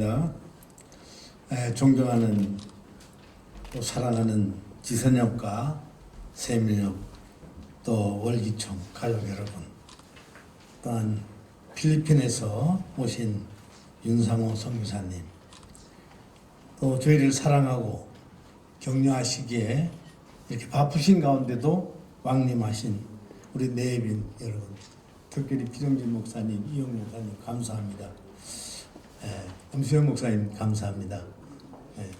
에, 존경하는 또 사랑하는 지선혁과 세민혁 또 월기총 가족 여러분 또한 필리핀에서 오신 윤상호 선교사님 또 저희를 사랑하고 격려하시기에 이렇게 바쁘신 가운데도 왕림하신 우리 내빈 여러분 특별히 비정진 목사님, 이영 목사님 감사합니다. 예, 엄수영 목사님 감사합니다. 예,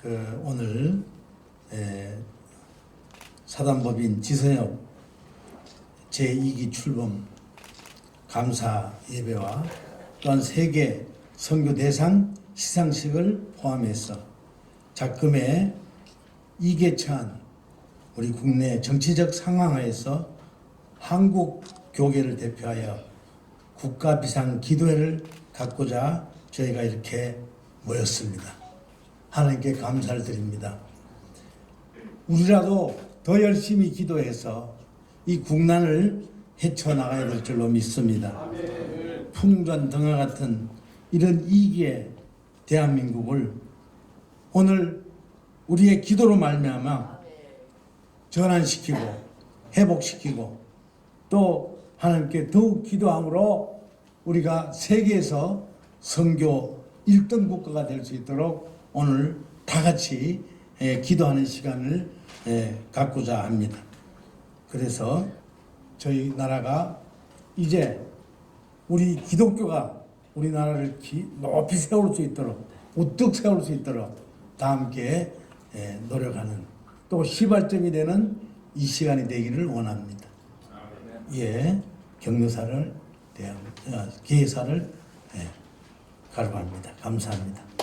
그 오늘 예, 사단법인 지선혁 제2기 출범 감사 예배와 또한 세계 선교 대상 시상식을 포함해서 작금의 이계찬 우리 국내 정치적 상황하에서 한국 교계를 대표하여 국가 비상 기도회를 갖고자 저희가 이렇게 모였습니다. 하나님께 감사를 드립니다. 우리라도 더 열심히 기도해서 이 국난을 헤쳐나가야 될 줄로 믿습니다. 풍전 등화 같은 이런 위기에 대한민국을 오늘 우리의 기도로 말미암아 전환시키고 회복시키고 또 하나님께 더욱 기도함으로 우리가 세계에서 선교 1등 국가가 될 수 있도록 오늘 다 같이 예, 기도하는 시간을 예, 갖고자 합니다. 그래서 저희 나라가 이제 우리 기독교가 우리나라를 기- 높이 세울 수 있도록 우뚝 세울 수 있도록 다 함께 예, 노력하는 또 시발점이 되는 이 시간이 되기를 원합니다. 예, 격려사를 어, 기회사를 예, 가져갑니다. 감사합니다.